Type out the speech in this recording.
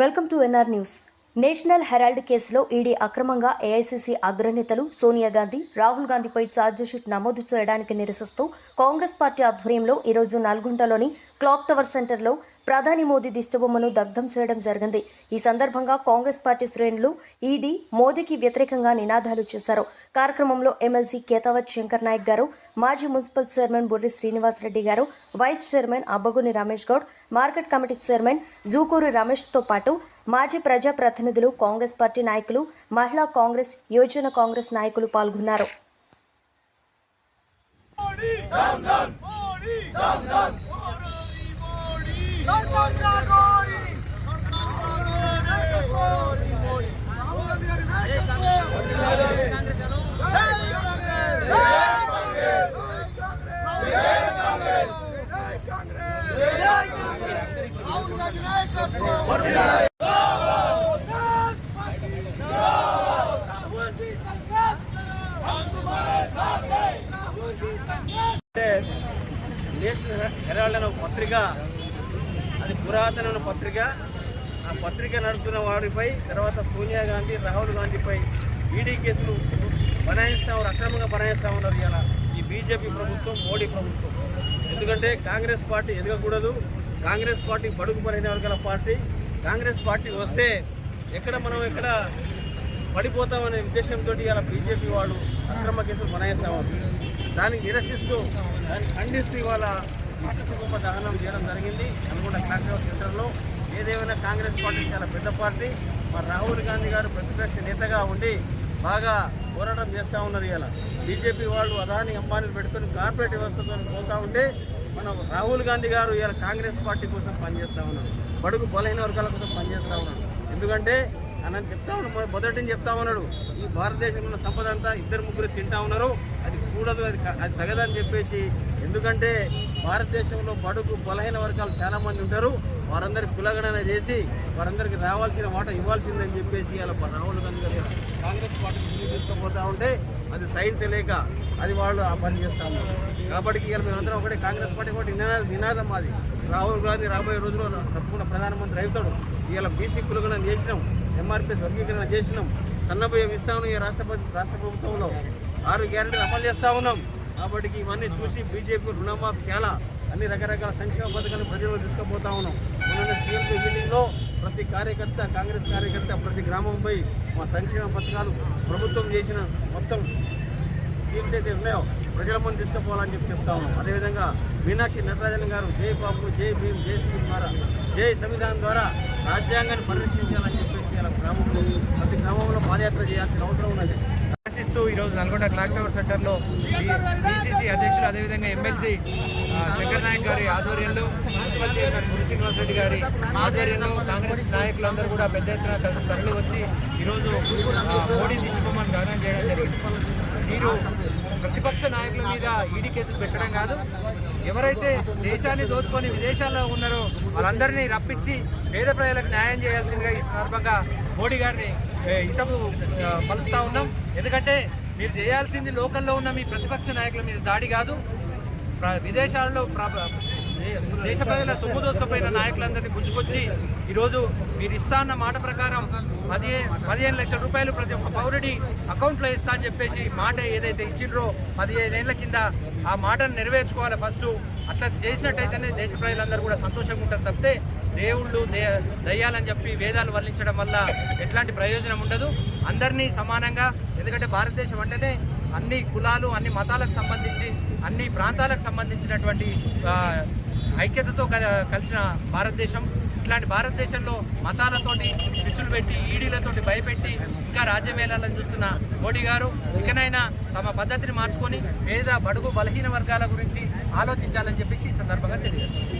Welcome to NR news. National herald కేసులో ED అక్రమంగా AICC అగ్రనేతలు సోనియా గాంధీ రాహుల్ గాంధీపై ఛార్జిషీట్ నమోదు చేయడానికి నిరసిస్తూ కాంగ్రెస్ పార్టీ ఆధ్వర్యంలో ఈరోజు నల్గొండలోని క్లాక్ టవర్ సెంటర్లో ప్రధాని మోదీ దిష్టబొమ్మను దగ్ధం చేయడం జరిగింది ఈ సందర్భంగా కాంగ్రెస్ పార్టీ శ్రేణులు ఈడీ మోదీకి వ్యతిరేకంగా నినాదాలు చేశారు కార్యక్రమంలో ఎమ్మెల్సీ కేతావత్ శంకర్ నాయక్ గారు మాజీ municipal chairman Burri Srinivasa Reddy garu vice chairman Abbaguni Ramesh Goud market committee chairman Jukuru రమేష్తో పాటు మాజీ ప్రజాప్రతినిధులు కాంగ్రెస్ పార్టీ నాయకులు మహిళా కాంగ్రెస్ యువజన కాంగ్రెస్ నాయకులు పాల్గొన్నారు నేషనల్ హెరాల్డ్ అనే పత్రిక అది పురాతనమైన పత్రిక. ఆ పత్రిక నడుపుతున్న వాడిపై తర్వాత సోనియా గాంధీ రాహుల్ గాంధీపై ఈడీ కేసులు బనాయిస్తా ఉన్నారు అక్రమంగా బనాయిస్తూ ఉన్నారు ఇలా ఈ బీజేపీ ప్రభుత్వం మోడీ ప్రభుత్వం. ఎందుకంటే కాంగ్రెస్ పార్టీ ఎదగకూడదు. కాంగ్రెస్ పార్టీ బడుగు పడిన వర్గాల పార్టీ. కాంగ్రెస్ పార్టీ వస్తే ఎక్కడ మనం ఎక్కడ పడిపోతామనే ఉద్దేశంతో ఇలా బీజేపీ వాళ్ళు అక్రమ కేసులు బనాయిస్తా ఉన్నారు. దానికి నిరసిస్తూ దాన్ని ఖండిస్తూ ఇవాళ కుటుంబ దహనం చేయడం జరిగింది. నల్గొండ క్లాక్ సెంటర్లో ఏదేమైనా కాంగ్రెస్ పార్టీ చాలా పెద్ద పార్టీ. మరి రాహుల్ గాంధీ గారు ప్రతిపక్ష నేతగా ఉండి బాగా పోరాటం చేస్తూ ఉన్నారు ఇలా బీజేపీ వాళ్ళు అదాని అంబానీలు పెట్టుకొని కార్పొరేట్ వ్యవస్థతో పోతూ ఉంటే మన రాహుల్ గాంధీ గారు ఇలా కాంగ్రెస్ పార్టీ కోసం పనిచేస్తూ ఉన్నారు. బడుగు బలహీన వర్గాల కోసం పనిచేస్తూ ఉన్నారు. ఎందుకంటే అని చెప్తా ఉన్నాడు మొదటిని చెప్తా ఉన్నాడు ఈ భారతదేశంలో ఉన్న సంపద అంతా ఇద్దరు ముగ్గురు తింటా ఉన్నారు. అది కూడదు అది అది తగదని చెప్పేసి ఎందుకంటే భారతదేశంలో బడుగు బలహీన వర్గాలు చాలా మంది ఉంటారు. వారందరికి కులగణన చేసి వారందరికి రావాల్సిన మాట ఇవ్వాల్సిందని చెప్పేసి ఇలా రాహుల్ గాంధీ గారు కాంగ్రెస్ పార్టీ తీసుకుపోతా ఉంటే అది సైన్స్ లేక అది వాళ్ళు ఆ పని చేస్తా ఉన్నారు. కాబట్టి ఇక మేమందరం ఒకటే కాంగ్రెస్ పార్టీ ఒకటి నినాదం నినాదం మాది. రాహుల్ గాంధీ రాబోయే రోజుల్లో తప్పకుండా ప్రధానమంత్రి అవుతాడు. ఇలా బీసీ కులగణన చేసినాం ఎంఆర్పీఎస్ వర్గీకరణ చేసినాం సన్నబియ్యం ఇస్తాను ఈ రాష్ట్రపతి రాష్ట్ర ప్రభుత్వంలో ఆరు గ్యారెంటీలు అమలు చేస్తా ఉన్నాం. కాబట్టి ఇవన్నీ చూసి బీజేపీ రుణమాఫీ చాలా అన్ని రకరకాల సంక్షేమ పథకాలు ప్రజల్లో తీసుకుపోతా ఉన్నాం. మొన్న సీఎం మీటింగ్లో ప్రతి కార్యకర్త కాంగ్రెస్ కార్యకర్త ప్రతి గ్రామం పోయి మా సంక్షేమ పథకాలు ప్రభుత్వం చేసిన మొత్తం స్కీమ్స్ అయితే ఉన్నాయో ప్రజల ముందు తీసుకుపోవాలని చెప్పి చెప్తా ఉన్నాం. అదేవిధంగా మీనాక్షి నటరాజన్ గారు జై బాబు జై భీమ్ జై శ్రీ ద్వారా జై సంవిధానం ద్వారా రాజ్యాంగాన్ని పరిరక్షించాలని చెప్పేసి ఇలా గ్రామంలో ప్రతి గ్రామంలో పాదయాత్ర చేయాల్సిన అవసరం ఉన్నది ఆశిస్తూ ఈరోజు నల్గొండ క్లాక్ టవర్ సెంటర్లో బీసీసీ అధ్యక్షులు అదేవిధంగా ఎమ్మెల్సీ శంకర్ నాయక్ గారి ఆధ్వర్యంలో మున్సిపల్ చైర్మన్ గురి శ్రీనివాసరెడ్డి గారి ఆధ్వర్యంలో కాంగ్రెస్ నాయకులందరూ కూడా పెద్ద ఎత్తున తరలి వచ్చి ఈరోజు ఆ, మోడీ దిశబొమ్మను దానం చేయడం జరిగింది. మీరు ప్రతిపక్ష నాయకుల మీద ఈడీ కేసులు పెట్టడం కాదు. ఎవరైతే దేశాన్ని దోచుకొని విదేశాల్లో ఉన్నారో వాళ్ళందరినీ రప్పించి పేద ప్రజలకు న్యాయం చేయాల్సిందిగా ఈ సందర్భంగా మోడీ గారిని ఇంతకు పలుకుతా ఉన్నాం. ఎందుకంటే మీరు చేయాల్సింది లోకల్లో ఉన్న మీ ప్రతిపక్ష నాయకుల మీద దాడి కాదు. ప్ర- విదేశాల్లో దేశ ప్రజల సొమ్ము దోసుకుపోయిన నాయకులందరినీ గుంజుకొచ్చి ఈరోజు మీరు ఇస్తా అన్న మాట ప్రకారం పదిహే పదిహేను లక్షల రూపాయలు ప్రతి ఒక్క పౌరుడి అకౌంట్లో ఇస్తా అని చెప్పేసి మాట ఏదైతే ఇచ్చిండ్రో పదిహేను ఏళ్ళ కింద ఆ మాటను నెరవేర్చుకోవాలి ఫస్ట్. అట్లా చేసినట్టయితేనే దేశ ప్రజలందరూ కూడా సంతోషంగా ఉంటారు తప్పితే దేవుళ్ళు దే దయ్యాలని చెప్పి వేదాలు వల్లించడం వల్ల ఎట్లాంటి ప్రయోజనం ఉండదు. అందరినీ సమానంగా ఎందుకంటే భారతదేశం అంటేనే అన్ని కులాలు అన్ని మతాలకు సంబంధించి అన్ని ప్రాంతాలకు సంబంధించినటువంటి ఐక్యతతో కలిసిన భారతదేశం. ఇట్లాంటి భారతదేశంలో మతాలతోటి పిచ్చులు పెట్టి ఈడీలతోటి భయపెట్టి ఇంకా రాజ్యం వేలాలని చూస్తున్న మోడీ గారు ఇకనైనా తమ పద్ధతిని మార్చుకొని పేద బడుగు బలహీన వర్గాల గురించి ఆలోచించాలని చెప్పేసి ఈ సందర్భంగా తెలియజేస్తారు